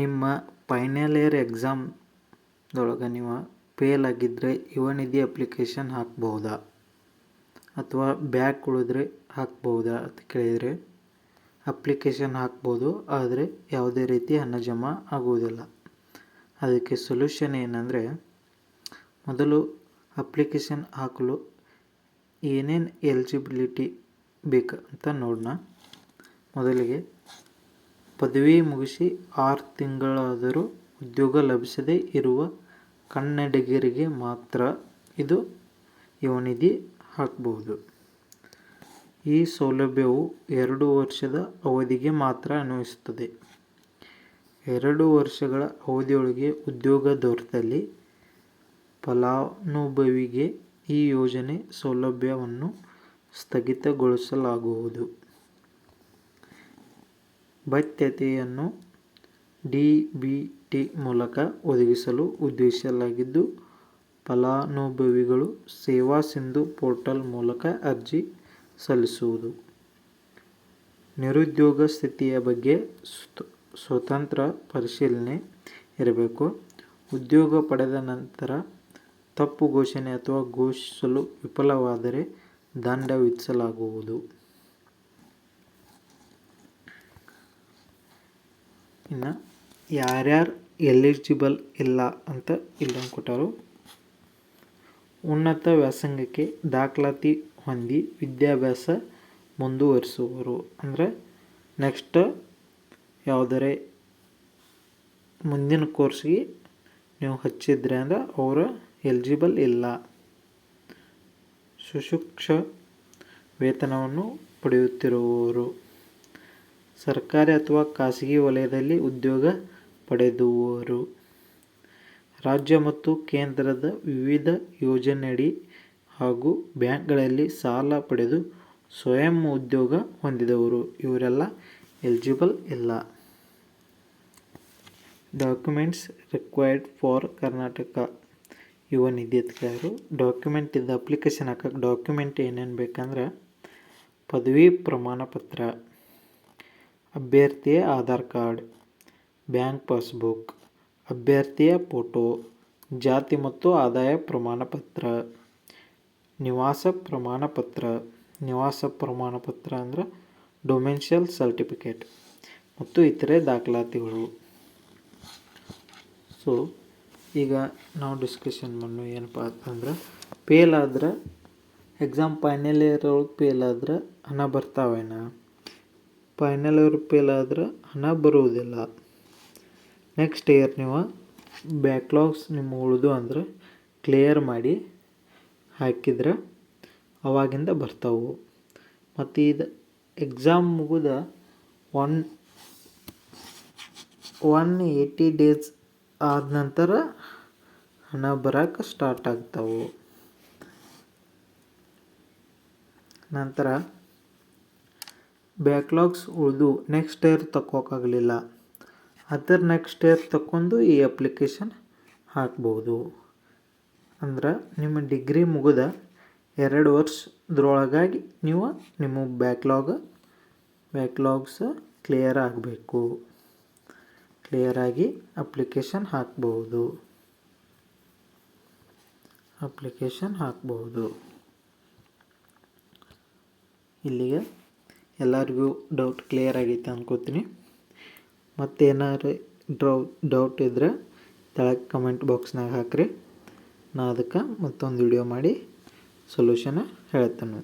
ನಿಮ್ಮ final year ಎಕ್ಸಾಮ್ದೊಳಗೆ ನೀವು fail ಆಗಿದ್ದರೆ ಯುವ ನಿಧಿ ಅಪ್ಲಿಕೇಶನ್ ಹಾಕ್ಬೋದಾ? ಅಥವಾ ಬ್ಯಾಕ್ ಉಳಿದ್ರೆ ಹಾಕ್ಬೋದಾ ಅಂತ ಕೇಳಿದರೆ ಅಪ್ಲಿಕೇಶನ್ ಹಾಕ್ಬೋದು, ಆದರೆ ಯಾವುದೇ ರೀತಿ ಹಣ ಜಮಾ ಆಗುವುದಿಲ್ಲ. ಅದಕ್ಕೆ ಸೊಲ್ಯೂಷನ್ ಏನಂದರೆ, ಮೊದಲು ಅಪ್ಲಿಕೇಶನ್ ಹಾಕಲು ಏನೇನು ಎಲಿಜಿಬಿಲಿಟಿ ಬೇಕಂತ ನೋಡೋಣ ಮೊದಲಿಗೆ ಪದವಿ ಮುಗಿಸಿ ಆರು ತಿಂಗಳಾದರೂ ಉದ್ಯೋಗ ಲಭಿಸದೇ ಇರುವ ಕನ್ನಡಿಗರಿಗೆ ಮಾತ್ರ ಇದು ಯುವನಿಧಿ ಹಾಕಬಹುದು. ಈ ಸೌಲಭ್ಯವು ಎರಡು ವರ್ಷದ ಅವಧಿಗೆ ಮಾತ್ರ ಅನ್ವಯಿಸುತ್ತದೆ. ಎರಡು ವರ್ಷಗಳ ಅವಧಿಯೊಳಗೆ ಉದ್ಯೋಗ ದೊರೆತಲ್ಲಿ ಫಲಾನುಭವಿಗೆ ಈ ಯೋಜನೆ ಸೌಲಭ್ಯವನ್ನು ಸ್ಥಗಿತಗೊಳಿಸಲಾಗುವುದು. ಭತ್ಯತೆಯನ್ನು ಡಿ.ಬಿ.ಟಿ ಮೂಲಕ ಒದಗಿಸಲು ಉದ್ದೇಶಿಸಲಾಗಿದ್ದು, ಫಲಾನುಭವಿಗಳು ಸೇವಾ ಸಿಂಧು ಪೋರ್ಟಲ್ ಮೂಲಕ ಅರ್ಜಿ ಸಲ್ಲಿಸುವುದು. ನಿರುದ್ಯೋಗ ಸ್ಥಿತಿಯ ಬಗ್ಗೆ ಸ್ವತಂತ್ರ ಪರಿಶೀಲನೆ ಇರಬೇಕು. ಉದ್ಯೋಗ ಪಡೆದ ನಂತರ ತಪ್ಪು ಘೋಷಣೆ ಅಥವಾ ಘೋಷಿಸಲು ವಿಫಲವಾದರೆ ದಂಡ ವಿಧಿಸಲಾಗುವುದು. ಇನ್ನು ಯಾರ್ಯಾರು ಎಲಿಜಿಬಲ್ ಇಲ್ಲ ಅಂತ ಇಲ್ಲೊಂದು ಕೊಟ್ಟರು ಉನ್ನತ ವ್ಯಾಸಂಗಕ್ಕೆ ದಾಖಲಾತಿ ಹೊಂದಿ ವಿದ್ಯಾಭ್ಯಾಸ ಮುಂದುವರಿಸುವರು ಅಂದರೆ ನೆಕ್ಸ್ಟ್ ಯಾವುದರೆ ಮುಂದಿನ ಕೋರ್ಸ್ಗೆ ನೀವು ಹಚ್ಚಿದ್ರೆ ಅಂದ್ರೆ ಅವರು ಎಲಿಜಿಬಲ್ ಇಲ್ಲ. ಸುಶಿಕ್ಷ ವೇತನವನ್ನು ಪಡೆಯುತ್ತಿರುವವರು. ಸರ್ಕಾರಿ ಅಥವಾ ಖಾಸಗಿ ವಲಯದಲ್ಲಿ ಉದ್ಯೋಗ ಪಡೆದವರು. ರಾಜ್ಯ ಮತ್ತು ಕೇಂದ್ರದ ವಿವಿಧ ಯೋಜನೆಯಡಿ ಹಾಗೂ ಬ್ಯಾಂಕ್ಗಳಲ್ಲಿ ಸಾಲ ಪಡೆದು ಸ್ವಯಂ ಉದ್ಯೋಗ ಹೊಂದಿದವರು. ಇವರೆಲ್ಲ ಎಲಿಜಿಬಲ್ ಇಲ್ಲ. Documents required for Karnataka. Yuva ಅಂತ ಡಾಕ್ಯುಮೆಂಟ್ ಇದ್ದ ಅಪ್ಲಿಕೇಶನ್ ಹಾಕಕ್ಕೆ ಡಾಕ್ಯುಮೆಂಟ್ ಏನೇನು ಬೇಕಂದ್ರೆ ಪದವಿ ಪ್ರಮಾಣ ಪತ್ರ ಅಭ್ಯರ್ಥಿಯ ಆಧಾರ್ ಕಾರ್ಡ್, ಬ್ಯಾಂಕ್ ಪಾಸ್ಬುಕ್, ಅಭ್ಯರ್ಥಿಯ ಫೋಟೋ, ಜಾತಿ ಮತ್ತು ಆದಾಯ ಪ್ರಮಾಣ ಪತ್ರ ನಿವಾಸ ಪ್ರಮಾಣ ಪತ್ರ ನಿವಾಸ ಪ್ರಮಾಣ ಪತ್ರ ಅಂದ್ರೆ ಡೊಮೆನ್ಷಿಯಲ್ ಸರ್ಟಿಫಿಕೇಟ್ ಮತ್ತು ಇತರೆ ದಾಖಲಾತಿಗಳು. ಸೊ ಈಗ ನಾವು ಡಿಸ್ಕಷನ್ ಮಾಡೋ ಏನಪ್ಪ ಅಂತಂದ್ರೆ ಫೇಲ್ ಆದ್ರೆ ಎಕ್ಸಾಮ್ ಫೈನಲ್ ಇಯರ್ ಒಳಗೆ ಫೇಲ್ ಆದ್ರೆ ಹಣ ಬರ್ತಾವೇನ? ಫೈನಲ್ ಇಯರ್ ಫೇಲ್ ಆದ್ರೆ ಹಣ ಬರುವುದಿಲ್ಲ. ನೆಕ್ಸ್ಟ್ ಇಯರ್ ನೀವು ಬ್ಯಾಕ್ಲಾಗ್ಸ್ ನಿಮ್ಮ ಉಳಿದು ಅಂದ್ರೆ ಕ್ಲಿಯರ್ ಮಾಡಿ ಹಾಕಿದ್ರೆ ಅವಾಗಿಂದ ಬರ್ತಾವು. ಮತ್ತು ಇದು ಎಕ್ಸಾಮ್ ಮುಗಿದ ಒನ್ ಒನ್ ಏಯ್ಟಿ ಡೇಸ್ ಆದ ನಂತರ ಹಣ ಬರೋಕ್ಕೆ ಸ್ಟಾರ್ಟ್ ಆಗ್ತಾವು. ನಂತರ ಬ್ಯಾಕ್ಲಾಗ್ಸ್ ಉಳಿದು ನೆಕ್ಸ್ಟ್ ಇಯರ್ ತಕ್ಕೋಕ್ಕಾಗಲಿಲ್ಲ ಅದರ ನೆಕ್ಸ್ಟ್ ಇಯರ್ ತಕ್ಕೊಂಡು ಈ ಅಪ್ಲಿಕೇಶನ್ ಹಾಕ್ಬೋದು. ಅಂದ್ರೆ ನಿಮ್ಮ ಡಿಗ್ರಿ ಮುಗಿದ ಎರಡು ವರ್ಷದ್ರೊಳಗಾಗಿ ನೀವು ನಿಮ್ಮ ಬ್ಯಾಕ್ಲಾಗ್ ಬ್ಯಾಕ್ಲಾಗ್ಸ್ ಕ್ಲಿಯರ್ ಆಗಬೇಕು. ಕ್ಲಿಯರಾಗಿ ಅಪ್ಲಿಕೇಶನ್ ಹಾಕ್ಬೋದು. ಅಪ್ಲಿಕೇಶನ್ ಹಾಕ್ಬೋದು. ಇಲ್ಲಿಗೆ ಎಲ್ಲರಿಗೂ ಡೌಟ್ ಕ್ಲಿಯರ್ ಆಗೈತೆ ಅನ್ಕೋತೀನಿ. ಮತ್ತೇನಾದ್ರು ಡ್ರೌ ಡೌಟ್ ಇದ್ದರೆ ಕೆಳಗೆ ಕಮೆಂಟ್ ಬಾಕ್ಸ್ನಾಗ ಹಾಕ್ರಿ. ನಾ ಅದಕ್ಕೆ ಮತ್ತೊಂದು ವಿಡಿಯೋ ಮಾಡಿ ಸೊಲ್ಯೂಷನ್ ಹೇಳ್ತೇನೆ.